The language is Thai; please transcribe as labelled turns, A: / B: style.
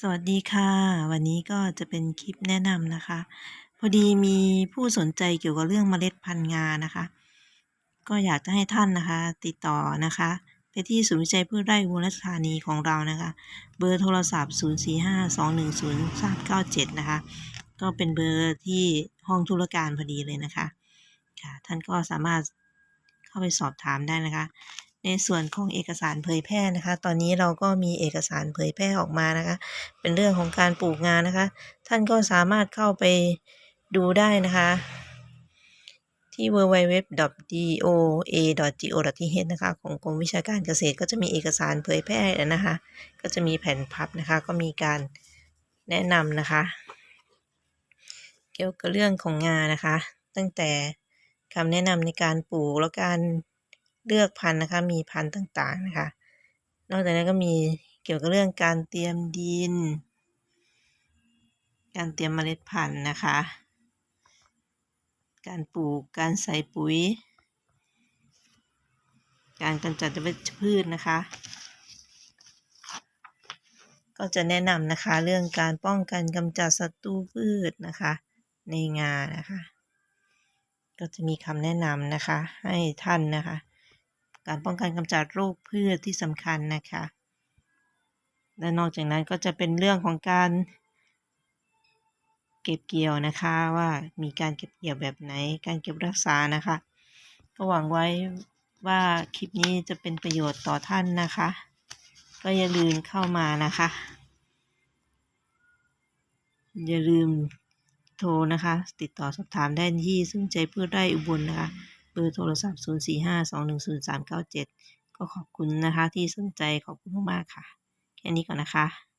A: สวัสดีค่ะ วันนี้ก็จะเป็นคลิปแนะนำนะคะ พอดีมีผู้สนใจเกี่ยวกับเรื่องเมล็ดพันธุ์งานะคะ ก็อยากจะให้ท่านนะคะ ติดต่อนะคะ ไปที่ศูนย์วิจัยพืชไร่อุบลราชธานีของเรานะคะ เบอร์โทรศัพท์ 0452103397 นะคะ ก็เป็นเบอร์ที่ห้องธุรการพอดีเลยนะคะค่ะท่านก็สามารถเข้าไปสอบถามได้นะคะ ในส่วนของเอกสารเผยแพร่นะคะ ตอนนี้เราก็มีเอกสารเผยแพร่ออกมานะคะ เป็นเรื่องของการปลูกงานนะคะ ท่านก็สามารถเข้าไปดูได้นะคะ ที่ www.doa.go.th นะคะ ของกรมวิชาการเกษตรก็จะมีเอกสารเผยแพร่นะคะ ก็จะมีแผ่นพับนะคะ ก็มีการแนะนำนะคะ เกี่ยวกับเรื่องของงานนะคะ ตั้งแต่คำแนะนำในการปลูกแล้วการ เลือกพันธุ์นะคะ มีพันธุ์ต่างๆนะคะ นอกจากนั้นก็มีเกี่ยวกับเรื่องการเตรียมดิน การเตรียมเมล็ดพันธุ์นะคะ การปลูก การใส่ปุ๋ย การกำจัดวัชพืชนะคะ ก็จะแนะนำนะคะเรื่องการป้องกันกำจัดศัตรูพืชนะคะ ในงานะคะ ก็จะมีคำแนะนำนะคะให้ท่านนะคะ การป้องกันกำจัดโรคพืชที่สำคัญนะคะ และนอกจากนั้นก็จะเป็นเรื่องของการ เก็บเกี่ยวนะคะว่ามีการเก็บเกี่ยวแบบไหน การเก็บรักษานะคะ ก็หวังไว้ว่าคลิปนี้จะเป็นประโยชน์ต่อท่านนะคะ ก็อย่าลืมเข้ามานะคะ อย่าลืมโทรนะคะ ติดต่อสอบถามได้ที่ศูนย์ใจพืชไร่อุบลนะคะ เบอร์โทรศัพท์ 045210397 ก็ขอบคุณนะคะที่สนใจขอบคุณมากๆค่ะ แค่นี้ก่อนนะคะ